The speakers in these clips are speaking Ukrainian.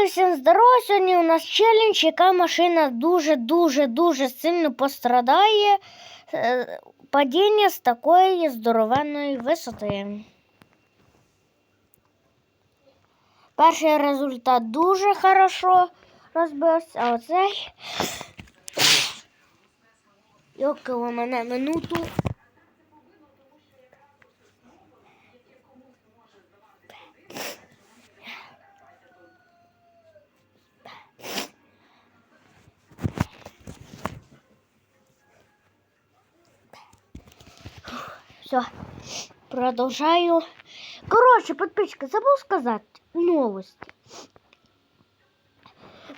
Підписники, всім здорово! Сьогодні у нас челендж, яка машина дуже-дуже-дуже сильно пострадає. е, Падіння з такої здоровенної висоти. Перший результат дуже хорошо розбився, а оцей. Йокало мене минуту. Все, продолжаю. Короче, подписчика, забыл сказать новость.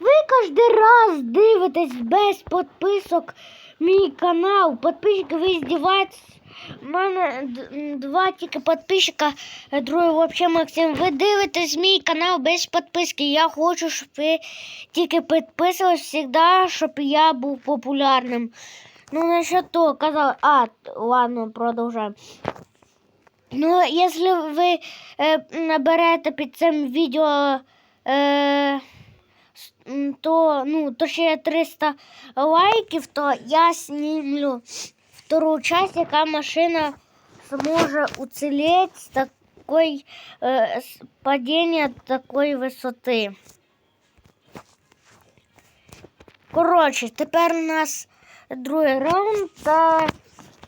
Ви кожен раз дивитесь без підписок мій канал. Підписчики, ви здіваєтесь. У мене два тільки підписчика, другий взагалі Максим. Ви дивитесь мій канал без підписки. Я хочу, щоб ви тільки підписувались завжди, щоб я був популярним. Ну, насчет того, казав. А, т- ладно, продовжаємо. Ну, якщо ви е, наберете під цим відео, е, с- м, то, ну, то ще 300 лайків, то я знімлю втору часть, яка машина зможе уціліти з такої е, з падіння такої висоти. Коротше, тепер у нас другий раунд, та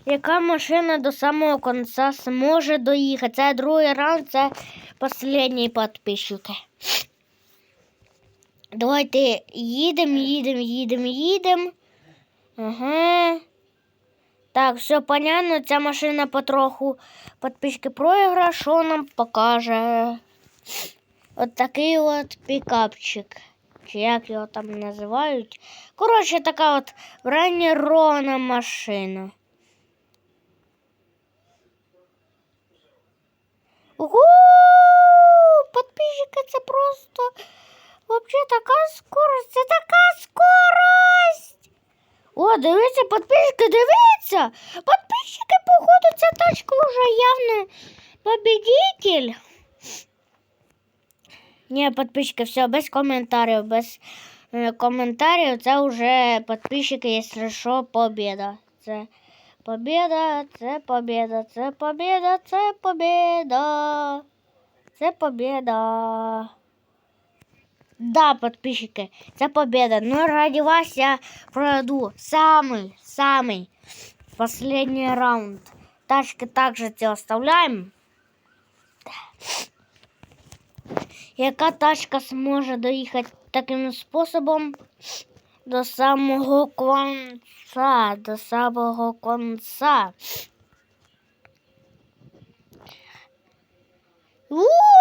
яка машина до самого кінця зможе доїхати. Це другий раунд, це останні підписчики. Давайте їдемо, їдемо, їдемо, їдемо. Ага. Так, все понятно, ця машина потроху підписчики проіграш, що нам покаже. От такий от пікапчик. Чи як його там називають. Коротше, така от бронирована машина. Ого! Подписчики, це просто вообще така скорость, це така скорость. О, дивіться, подписчики, дивіться. Подписчики, походу, ця тачка вже явно победитель. Ні, подписчики, все, без коментарів, без е, коментарів. Це вже підписчики, якщо що, побіда. Це побіда, це побіда, це побіда, це побіда. Це побіда. Да, подписчики, це победа. Но ради вас я пройду самый, самый последний раунд. Тачки также те оставляем. Яка тачка зможе доїхати таким способом до самого конца, до самого конца. У-у-у!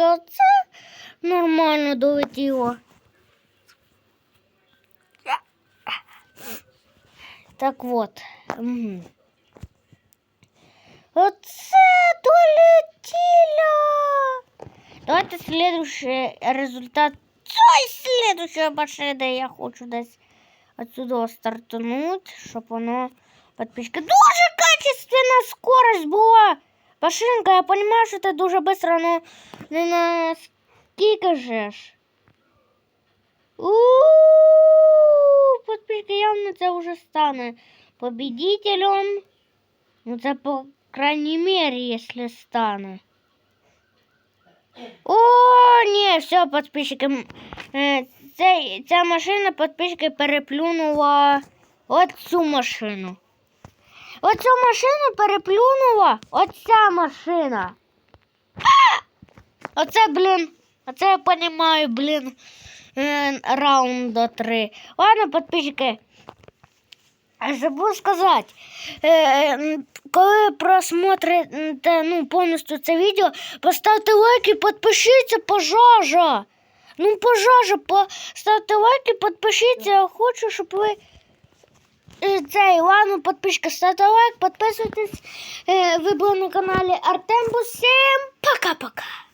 Оце нормально долетіло. Так вот. Угу. Оце долетіло. Давайте следующий результат цієї следующей машини. Я хочу десь отсюда стартануть, щоб воно подписчики. Дуже качественна скорость була. Машинка, я понимаю, що ти дуже быстро, но не на скільки же ж. У-у-у, подписчики, явно це вже стане победителем. Ну, це по крайней мере, если стане. О, ні, все, подписчики. м, е, ця машина подписчики переплюнула от цю машину. Оцю машину переплюнула оця машина. А! Оце, блін, оце я понімаю, блін, е, раунда 3. Ладно, подписчики. Забув сказати, е, коли просмотрите ну, повністю це відео, поставте лайк і підпишіться, пожежа. Ну, пожежа, поставте лайк і підпишіться. Я хочу, щоб ви е, цей, ладно, підписчики, ставте лайк, підписуйтесь. Е, ви були на каналі Артем Бусім. Пока-пока.